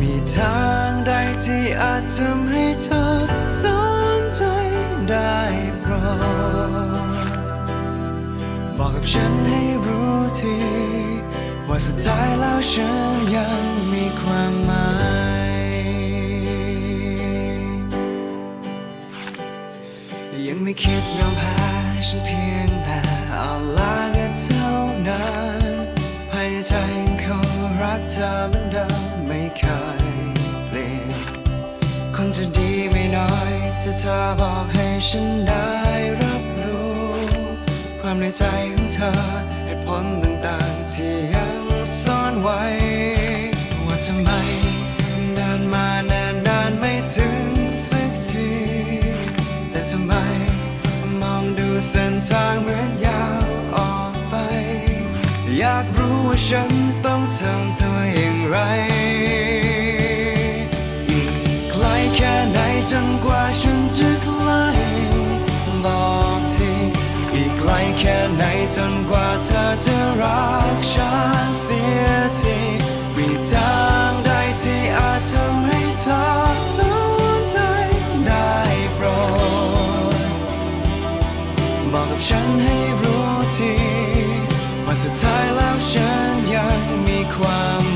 มีทางใดที่อาจทำให้เธอสนใจได้โปรดบอกกับฉันให้รู้ที ว่าสุดท้ายแล้วฉันยังมีความหมายยังไม่คิดยอมแพ้ฉันเพียงแต่เอาลาก็เท่านั้นภายในใจยังคงรักเธอเหมือนเดิม เคยเปลี่ยนคงจะดีไม่น้อยถ้าเธอบอกให้ฉันได้รับรู้ ความในใจของเธอเหตุผลต่างๆที่ยังซ่อนไว้ ว่าทำไมเดินมานานนานๆไม่ถึงสักที แต่ทำไมมองดูเส้นทางเหมือนยาวออกไป อยากรู้ว่าฉันต้องทำตัวอย่างไร ค่ไหนจนกว่าเธอจะรักฉันเสียทีมีทางใดที่อาจทำให้เธอสนใจได้โปรดบอกกับฉันให้รู้ทีว่าสุดท้ายแล้วฉันยังมีความ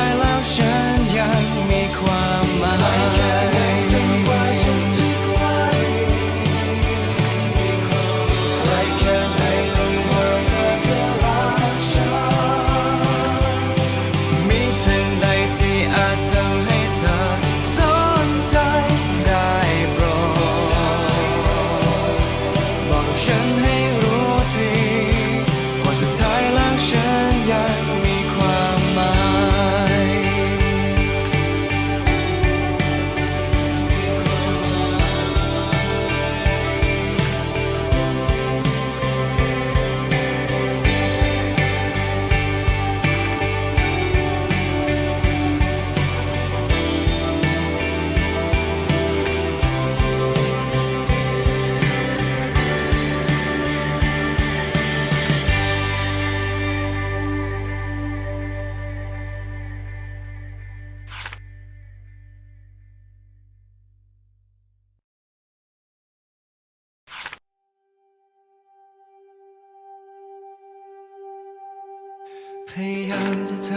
ย พยายามจะท